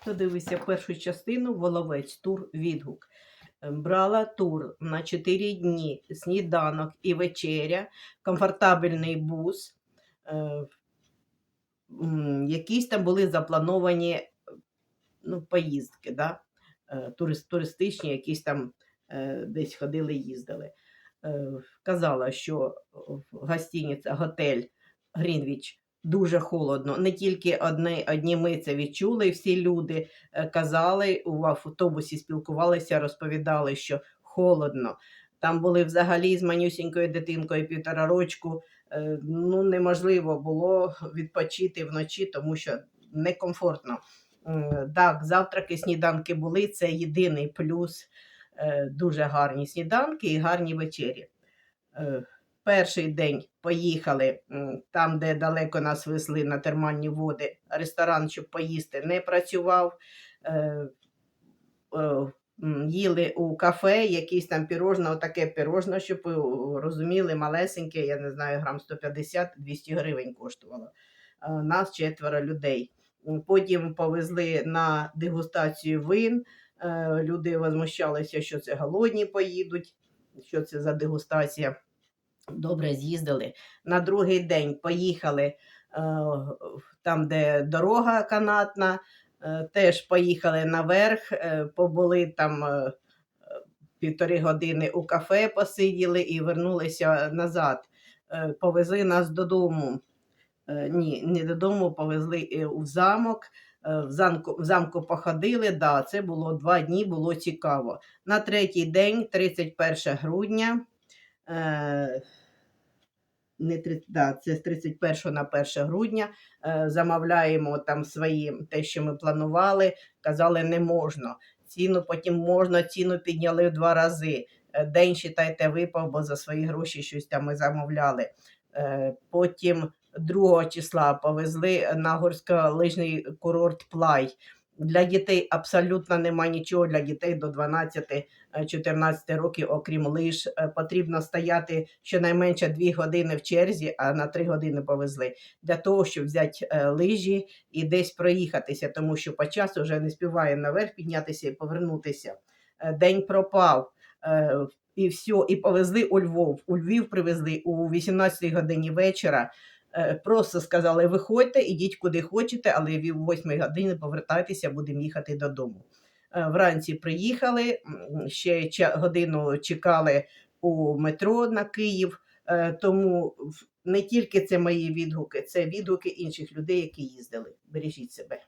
Хто дивився першу частину, Воловець, тур відгук. Е, Брала тур на 4 дні, сніданок і вечеря, комфортабельний бус. е, Якісь там були заплановані ну, поїздки, да? е, туристичні, якісь там е, десь ходили, їздили. Е, Казала, що гостиниця, готель Грінвіч дуже холодно. Не тільки одні, одні ми це відчули, всі люди е, казали, у автобусі спілкувалися, розповідали, що холодно. Там були взагалі з манюсінькою дитинкою півтора рочку. е, Ну, неможливо було відпочити вночі, тому що некомфортно. Так, завтраки, сніданки були. Це єдиний плюс. Е, Дуже гарні сніданки і гарні вечері. Е, Перший день поїхали там, де далеко нас везли на термальні води. Ресторан, щоб поїсти, не працював. Е, е, Їли у кафе якісь там пірожне, отаке пірожне, щоб ви розуміли, малесеньке, я не знаю, грам 150-200 гривень коштувало. Е, Нас четверо людей. Потім повезли на дегустацію вин. Е, Люди возмущалися, що це голодні поїдуть, що це за дегустація. Добре з'їздили. На другий день поїхали е, там, де дорога канатна, е, теж поїхали наверх, е, побули там півтори години у кафе, посиділи і вернулися назад. Повезли нас додому. Ні, не додому, повезли у замок. В замку, в замку походили, да, це було два дні, було цікаво. На третій день, 31 грудня, не, три- да, це з 31 на 1 грудня, е, замовляємо там свої, те, що ми планували, казали, не можна. Ціну потім можна, ціну підняли в два рази. Е, День, считайте, випав, бо за свої гроші щось там ми замовляли. Е, Потім 2 числа повезли на гірськолижний курорт Плай. Для дітей абсолютно нема нічого для дітей до 12-14 років, окрім лиж. Е, Потрібно стояти щонайменше 2 години в черзі, а на 3 години повезли для того, щоб взяти е, лижі і десь проїхатися, тому що по часу вже не співає наверх піднятися і повернутися. Е, День пропав. е, І все, і повезли у Львов. У Львів привезли у 18 годині вечора. Е, Просто сказали: виходьте, ідіть куди хочете, але в 8 годині повертайтеся, будемо їхати додому. Е, Вранці приїхали, ще годину чекали у метро на Київ. Е, Тому не тільки це мої відгуки, це відгуки інших людей, які їздили. Бережіть себе.